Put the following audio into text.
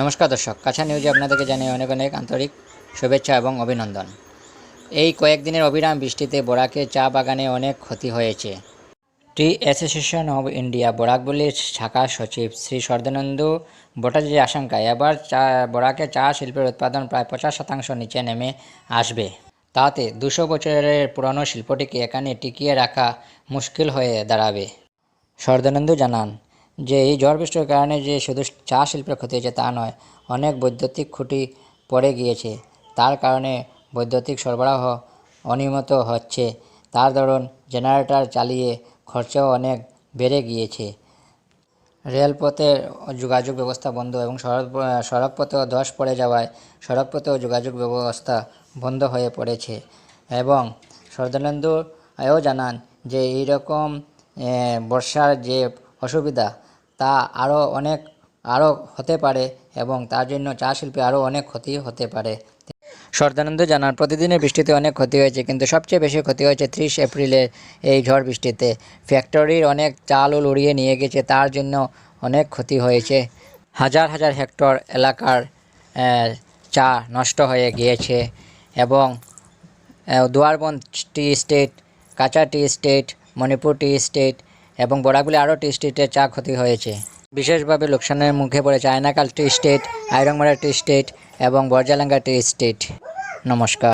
নমস্কার দর্শক কাছা নিউজে আপনাদেরকে জানাই অনেক অনেক আন্তরিক শুভেচ্ছা এবং অভিনন্দন। এই কয়েকদিনের অবিরাম বৃষ্টিতে বরাকে চা বাগানে অনেক ক্ষতি হয়েছে। টি অ্যাসোসিয়েশন অব ইন্ডিয়া বরাকবলির শাখা সচিব শ্রী সর্দানন্দু ভট্টাচার্যের আশঙ্কা এবার চা, বরাকে চা শিল্পের উৎপাদন প্রায় পঞ্চাশ শতাংশ নিচে নেমে আসবে। তাতে দুশো বছরের পুরনো শিল্পটিকে এখানে টিকিয়ে রাখা মুশকিল হয়ে দাঁড়াবে। সর্দানন্দু জানান যে এই ঝড় বৃষ্টির কারণে যে শুধু চা শিল্পের ক্ষতি হয়েছে তা নয়, অনেক বৈদ্যুতিক খুঁটি পড়ে গিয়েছে। তার কারণে বৈদ্যুতিক সরবরাহ অনিয়মিত হচ্ছে। তার দরুন জেনারেটর চালিয়ে খরচাও অনেক বেড়ে গিয়েছে। রেলপথের যোগাযোগ ব্যবস্থা বন্ধ এবং সড়ক সড়কপথেও ধস পড়ে যাওয়ায় সড়কপথেও যোগাযোগ ব্যবস্থা বন্ধ হয়ে পড়েছে এবং সর্দানন্দু এও জানান যে এইরকম বর্ষার যে অসুবিধা তা আরও অনেক, আরও হতে পারে এবং তার জন্য চা শিল্পে আরও অনেক ক্ষতি হতে পারে। সর্দানন্দ জানান, প্রতিদিনের বৃষ্টিতে অনেক ক্ষতি হয়েছে, কিন্তু সবচেয়ে বেশি ক্ষতি হয়েছে ত্রিশ এপ্রিলের এই ঝড় বৃষ্টিতে। ফ্যাক্টরির অনেক চাল উল উড়িয়ে নিয়ে গেছে, তার জন্য অনেক ক্ষতি হয়েছে। হাজার হাজার হেক্টর এলাকার চা নষ্ট হয়ে গিয়েছে এবং Duarban tea estate Kacha tea estate Manipur tea estate এবং বড়াগুলি আরও টি স্টেটের চা ক্ষতি হয়েছে। বিশেষভাবে লোকসানের মুখে পড়েছে আয়নাকাল টি স্টেট আইরংমারা টি স্টেট এবং বরজালাঙ্গা টি স্টেট। নমস্কার।